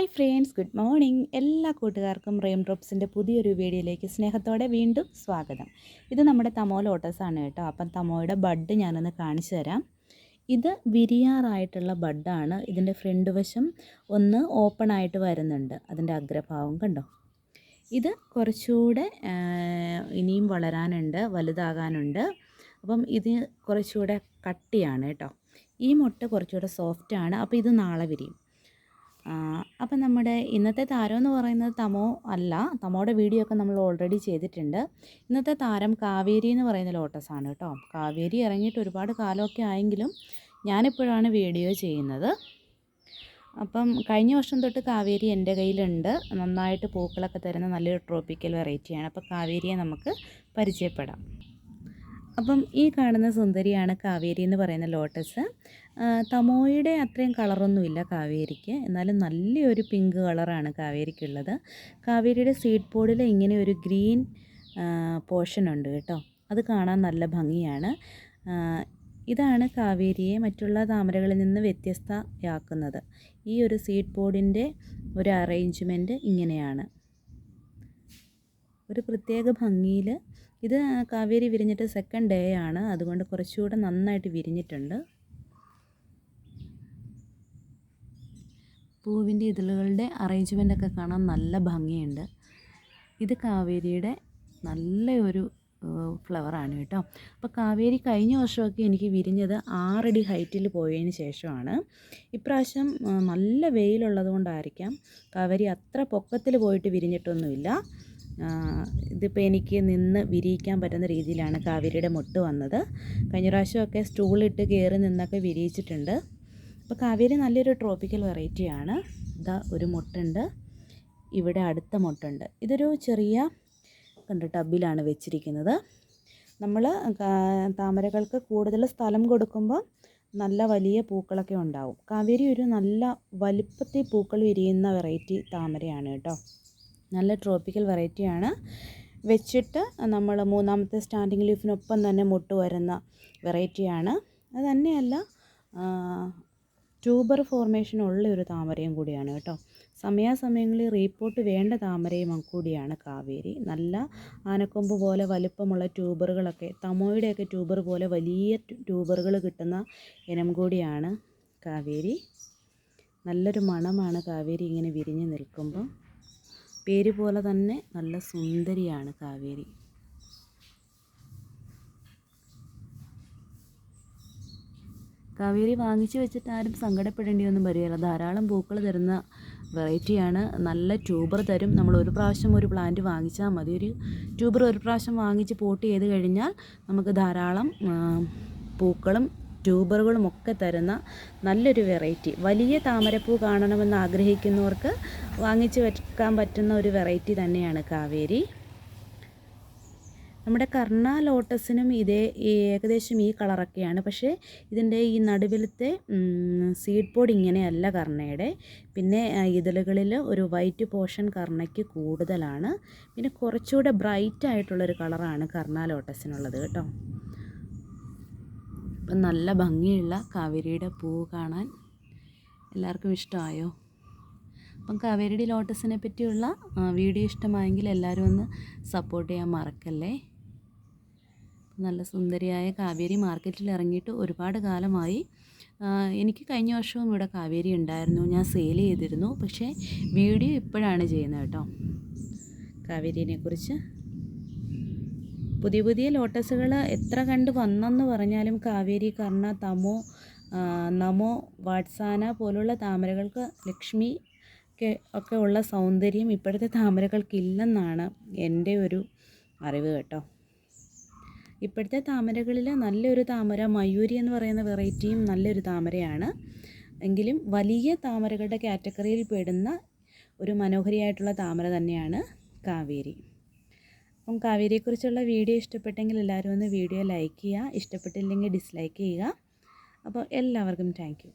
Hi friends good morning എല്ലാ കൂട്ടുകാർക്കും റെയിം ഡ്രോപ്സിന്റെ പുതിയൊരു വീഡിയോയിലേക്ക് സ്നേഹത്തോടെ വീണ്ടും സ്വാഗതം. ഇത് നമ്മുടെ തമോ ലോട്ടസാണ് കേട്ടോ. അപ്പം തമോയുടെ ബഡ് ഞാനൊന്ന് കാണിച്ചു തരാം. ഇത് വിരിയാറായിട്ടുള്ള ബഡാണ്. ഇതിന്റെ ഫ്രണ്ട് വശം ഒന്ന് ഓപ്പൺ ആയിട്ട് വരുന്നുണ്ട്. അതിന്റെ അഗ്രഭാവം കണ്ടോ? ഇത് കുറച്ചുകൂടെ ഇനിയും വളരാനുണ്ട് വലുതാകാനുണ്ട്. അപ്പം ഇത് കുറച്ചുകൂടെ കട്ടിയാണ് കേട്ടോ. ഈ മുട്ട കുറച്ചുകൂടെ സോഫ്റ്റാണ് അപ്പോൾ ഇത് നാളെ വിരിയും. അപ്പം നമ്മുടെ ഇന്നത്തെ താരം എന്ന് പറയുന്നത് തമോ അല്ല. തമോയുടെ വീഡിയോ ഒക്കെ നമ്മൾ ഓൾറെഡി ചെയ്തിട്ടുണ്ട്. ഇന്നത്തെ താരം കാവേരി എന്ന് പറയുന്ന ലോട്ടസാണ് കേട്ടോ. കാവേരി ഇറങ്ങിയിട്ട് ഒരുപാട് കാലമൊക്കെ ആയെങ്കിലും ഞാനിപ്പോഴാണ് വീഡിയോ ചെയ്യുന്നത്. അപ്പം കഴിഞ്ഞ വർഷം തൊട്ട് കാവേരി എന്റെ കയ്യിലുണ്ട്. നന്നായിട്ട് പൂക്കളൊക്കെ തരുന്ന നല്ലൊരു ട്രോപ്പിക്കൽ വെറൈറ്റിയാണ് അപ്പോൾ കാവേരിയെ നമുക്ക് പരിചയപ്പെടാം. അപ്പം ഈ കാണുന്ന സുന്ദരിയാണ് കാവേരി എന്ന് പറയുന്ന ലോട്ടസ് തമോയുടെ അത്രയും കളറൊന്നുമില്ല കാവേരിക്ക്. എന്നാലും നല്ലൊരു പിങ്ക് കളറാണ് കാവേരിക്കുള്ളത്. കാവേരിയുടെ സീഡ് പോഡിൽ ഇങ്ങനെ ഒരു ഗ്രീൻ പോർഷൻ ഉണ്ട് കേട്ടോ. അത് കാണാൻ നല്ല ഭംഗിയാണ്. ഇതാണ് കാവേരിയെ മറ്റുള്ള താമരകളിൽ നിന്ന് വ്യത്യസ്തയാക്കുന്നത്. ഈ ഒരു സീഡ് പോഡിന്റെ ഒരു അറേഞ്ച്മെന്റ് ഇങ്ങനെയാണ്. ഒരു പ്രത്യേക ഭംഗിയിൽ ഇത് കാവേരി വിരിഞ്ഞിട്ട് സെക്കൻഡ് ഡേ ആണ്. അതുകൊണ്ട് കുറച്ചുകൂടെ നന്നായിട്ട് വിരിഞ്ഞിട്ടുണ്ട്. പൂവിന്റെ ഇതളുകളുടെ അറേഞ്ച്മെന്റ് ഒക്കെ കാണാൻ നല്ല ഭംഗിയുണ്ട്. ഇത് കാവേരിയുടെ നല്ല ഒരു ഫ്ലവറാണ് കേട്ടോ. അപ്പോൾ കാവേരി കഴിഞ്ഞ വർഷമൊക്കെ എനിക്ക് വിരിഞ്ഞത് ആറടി ഹൈറ്റിൽ പോയതിന് ശേഷമാണ്. ഇപ്രാവശ്യം നല്ല വെയിലുള്ളത് കൊണ്ടായിരിക്കാം കാവേരി അത്ര പൊക്കത്തിൽ പോയിട്ട് വിരിഞ്ഞിട്ടൊന്നുമില്ല. ഇതിപ്പോൾ എനിക്ക് നിന്ന് വിരിയിക്കാൻ പറ്റുന്ന രീതിയിലാണ് കാവേരിയുടെ മുട്ട് വന്നത്. കഴിഞ്ഞ പ്രാവശ്യമൊക്കെ സ്റ്റൂളിട്ട് കയറി നിന്നൊക്കെ വിരിയിച്ചിട്ടുണ്ട്. അപ്പോൾ കാവേരി നല്ലൊരു ട്രോപ്പിക്കൽ വെറൈറ്റിയാണ് ഇതാ ഒരു മുട്ടുണ്ട്. ഇവിടെ അടുത്ത മുട്ടുണ്ട്. ഇതൊരു ചെറിയ കണ്ട ടബിലാണ് വെച്ചിരിക്കുന്നത്. നമ്മൾ താമരകൾക്ക് കൂടുതൽ സ്ഥലം കൊടുക്കുമ്പോൾ നല്ല വലിയ പൂക്കളൊക്കെ ഉണ്ടാവും. കാവേരി ഒരു നല്ല വലുപ്പത്തിൽ പൂക്കൾ വിരിയുന്ന വെറൈറ്റി താമരയാണ് കേട്ടോ. നല്ല ട്രോപ്പിക്കൽ വെറൈറ്റിയാണ് വെച്ചിട്ട് നമ്മൾ മൂന്നാമത്തെ സ്റ്റാൻഡിങ് ലീഫിനൊപ്പം തന്നെ മുട്ട് വരുന്ന വെറൈറ്റിയാണ് അത് തന്നെയല്ല ട്യൂബർ ഫോർമേഷൻ ഉള്ള ഒരു താമരയും കൂടിയാണ് കേട്ടോ. സമയാസമയങ്ങളിൽ റീപ്പോർട്ട് വേണ്ട താമരയും കൂടിയാണ് കാവേരി. നല്ല ആനക്കൊമ്പ് പോലെ വലുപ്പമുള്ള ട്യൂബറുകളൊക്കെ തമോയുടെയൊക്കെ ട്യൂബർ പോലെ വലിയ ട്യൂബറുകൾ കിട്ടുന്ന ഇനം കൂടിയാണ് കാവേരി. നല്ലൊരു മണമാണ് കാവേരി ഇങ്ങനെ വിരിഞ്ഞ് നിൽക്കുമ്പോൾ പേര് പോലെ തന്നെ നല്ല സുന്ദരിയാണ് കാവേരി. കാവേരി വാങ്ങിച്ചു വെച്ചിട്ട് ആരും സങ്കടപ്പെടേണ്ടിയൊന്നും വരികയില്ല. ധാരാളം പൂക്കൾ തരുന്ന വെറൈറ്റിയാണ് നല്ല ട്യൂബർ തരും. നമ്മൾ ഒരു പ്രാവശ്യം ഒരു പ്ലാന്റ് വാങ്ങിച്ചാൽ മതി. ഒരു ട്യൂബർ ഒരു പ്രാവശ്യം വാങ്ങിച്ച് പോട്ട് ചെയ്ത് കഴിഞ്ഞാൽ നമുക്ക് ധാരാളം പൂക്കളും ട്യൂബറുകളും ഒക്കെ തരുന്ന നല്ലൊരു വെറൈറ്റി വലിയ താമരപ്പൂ കാണണമെന്ന് ആഗ്രഹിക്കുന്നവർക്ക് വാങ്ങിച്ച് വെക്കാൻ പറ്റുന്ന ഒരു വെറൈറ്റി തന്നെയാണ് കാവേരി. നമ്മുടെ കർണ ലോട്ടസിനും ഇതേ ഏകദേശം ഈ കളറൊക്കെയാണ്. പക്ഷേ ഇതിന്റെ ഈ നടുവിലത്തെ സീഡ് പോഡ് ഇങ്ങനെയല്ല കർണയുടെ. പിന്നെ ഇതിലുകളിൽ ഒരു വൈറ്റ് പോർഷൻ കർണയ്ക്ക് കൂടുതലാണ്. പിന്നെ കുറച്ചുകൂടെ ബ്രൈറ്റ് ആയിട്ടുള്ളൊരു കളറാണ് കർണ ലോട്ടസിനുള്ളത് കേട്ടോ. അപ്പം നല്ല ഭംഗിയുള്ള കാവേരിയുടെ പൂ കാണാൻ എല്ലാവർക്കും ഇഷ്ടമായോ? അപ്പം കാവേരിയുടെ ലോട്ടസിനെ പറ്റിയുള്ള വീഡിയോ ഇഷ്ടമായെങ്കിൽ എല്ലാവരും ഒന്ന് സപ്പോർട്ട് ചെയ്യാൻ മറക്കല്ലേ? നല്ല സുന്ദരിയായ കാവേരി മാർക്കറ്റിൽ ഇറങ്ങിയിട്ട് ഒരുപാട് കാലമായി. എനിക്ക് കഴിഞ്ഞ വർഷവും ഇവിടെ കാവേരി ഉണ്ടായിരുന്നു. ഞാൻ സെയിൽ ചെയ്തിരുന്നു. പക്ഷേ വീഡിയോ ഇപ്പോഴാണ് ചെയ്യുന്നത് കേട്ടോ. കാവേരിനെ കുറിച്ച്. പുതിയ പുതിയ ലോട്ടസുകൾ എത്ര കണ്ട് വന്നെന്ന് പറഞ്ഞാലും കാവേരി കർണ തമോ നമോ വാട്സാന പോലുള്ള താമരകൾക്ക് ലക്ഷ്മി ഒക്കെ ഒക്കെ ഉള്ള സൗന്ദര്യം ഇപ്പോഴത്തെ താമരകൾക്കില്ലെന്നാണ് എന്റെ ഒരു അറിവ് കേട്ടോ. ഇപ്പോഴത്തെ താമരകളിൽ നല്ലൊരു താമര മയൂരി എന്ന് പറയുന്ന വെറൈറ്റിയും നല്ലൊരു താമരയാണ്. എങ്കിലും വലിയ താമരകളുടെ കാറ്റഗറിയിൽ പെടുന്ന ഒരു മനോഹരിയായിട്ടുള്ള താമര തന്നെയാണ് കാവേരി. അപ്പം കാവേരിയെക്കുറിച്ചുള്ള വീഡിയോ ഇഷ്ടപ്പെട്ടെങ്കിൽ എല്ലാവരും ഒന്ന് വീഡിയോ ലൈക്ക് ചെയ്യുക ഇഷ്ടപ്പെട്ടില്ലെങ്കിൽ ഡിസ്ലൈക്ക് ചെയ്യുക. അപ്പോൾ എല്ലാവർക്കും താങ്ക്